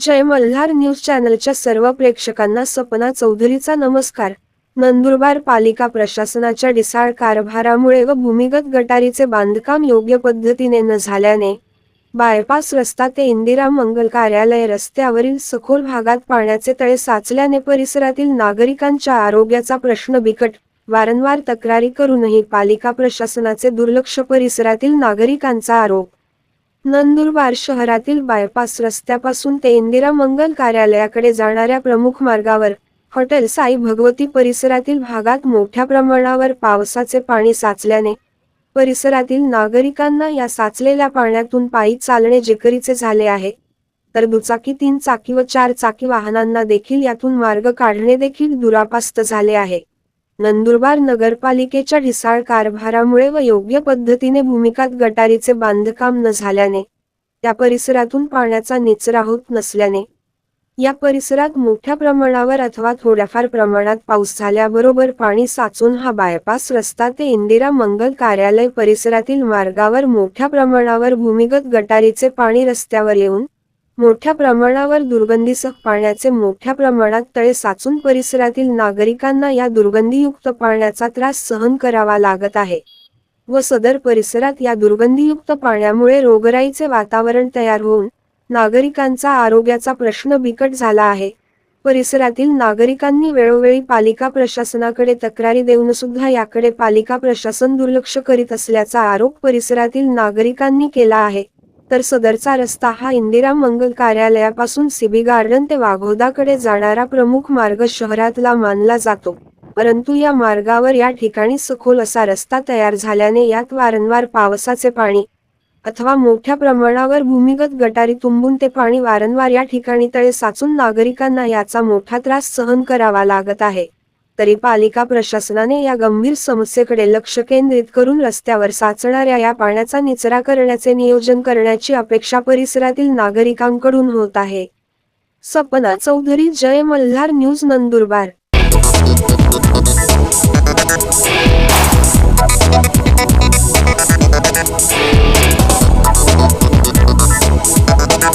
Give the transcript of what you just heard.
जय Malhar news चॅनलच्या सर्व प्रेक्षकांना सपना चौधरीचा नमस्कार. नंदुरबार पालिका प्रशासनाच्या डिसाळ कारभारामुळे व भूमिगत गटारीचे बांधकाम योग्य पद्धतीने न झाल्याने बायपास रस्ता ते इंदिरा मंगल कार्यालय रस्त्यावरील सखोल भागात पाण्याचे तळे साचल्याने परिसरातील नागरिकांच्या आरोग्याचा प्रश्न बिकट वारंवार तक्रारी करूनही पालिका प्रशासनाचे दुर्लक्ष परिसरातील नागरिकांचा आरोप नंदुरबार शहरातील बायपास रस्त्यापासून ते इंदिरा मंगल कार्यालयाकडे जाणाऱ्या प्रमुख मार्गावर हॉटेल साई भगवती परिसरातील भागात मोठ्या प्रमाणावर पावसाचे पाणी साचल्याने परिसरातील नागरिकांना या साचलेल्या पाण्यातून पायी चालणे जेकरीचे झाले आहे. तर दुचाकी तीन चाकी व चार चाकी वाहनांना देखील यातून मार्ग काढणे देखील दुरापास्त झाले आहे. नंदुरबार नगरपालिकेच्या ढिसाळ कारभारामुळे व योग्य पद्धतीने भूमिकात गटारीचे बांधकाम न झाल्याने त्या परिसरातून पाण्याचा निचरा होत नसल्याने या परिसरात मोठ्या प्रमाणावर अथवा थोड्याफार प्रमाणात पाऊस झाल्याबरोबर पाणी साचून हा बायपास रस्ता ते इंदिरा मंगल कार्यालय परिसरातील मार्गावर मोठ्या प्रमाणावर भूमिगत गटारीचे पाणी रस्त्यावर येऊन मोठ्या प्रमाणावर दुर्गंधीसह पाण्याचे मोठ्या प्रमाणात तळे साचून परिसरातील नागरिकांना या दुर्गंधीयुक्त पाण्याचा त्रास सहन करावा लागत आहे. व सदर परिसरात या दुर्गंधीयुक्त पाण्यामुळे रोगराईचे वातावरण तयार होऊन नागरिकांचा आरोग्याचा प्रश्न बिकट झाला आहे. परिसरातील नागरिकांनी वेळोवेळी पालिका प्रशासनाकडे तक्रारी देऊन सुद्धा याकडे पालिका प्रशासन दुर्लक्ष करीत असल्याचा आरोप परिसरातील नागरिकांनी केला आहे. तर सदरचा रस्ता हा इंदिरा मंगल कार्यालयापासून सीबी गार्डन ते वाघोदाकडे जाणारा प्रमुख मार्ग शहरातला मानला जातो. परंतु या मार्गावर या ठिकाणी सखोल असा रस्ता तयार झाल्याने यात वारंवार पावसाचे पाणी अथवा मोठ्या प्रमाणावर भूमिगत गटारी तुंबून ते पाणी वारंवार या ठिकाणी तळे साचून नागरिकांना याचा मोठा त्रास सहन करावा लागत आहे. तरी पालिका प्रशासनाने या गंभीर समस्येकडे लक्ष केंद्रित करून रस्त्यावर साचणाऱ्या या पाण्याचा निचरा करण्याचे नियोजन करण्याची अपेक्षा परिसरातील नागरिकांकडून होत आहे. सपना चौधरी जय मल्हार न्यूज नंदुरबार.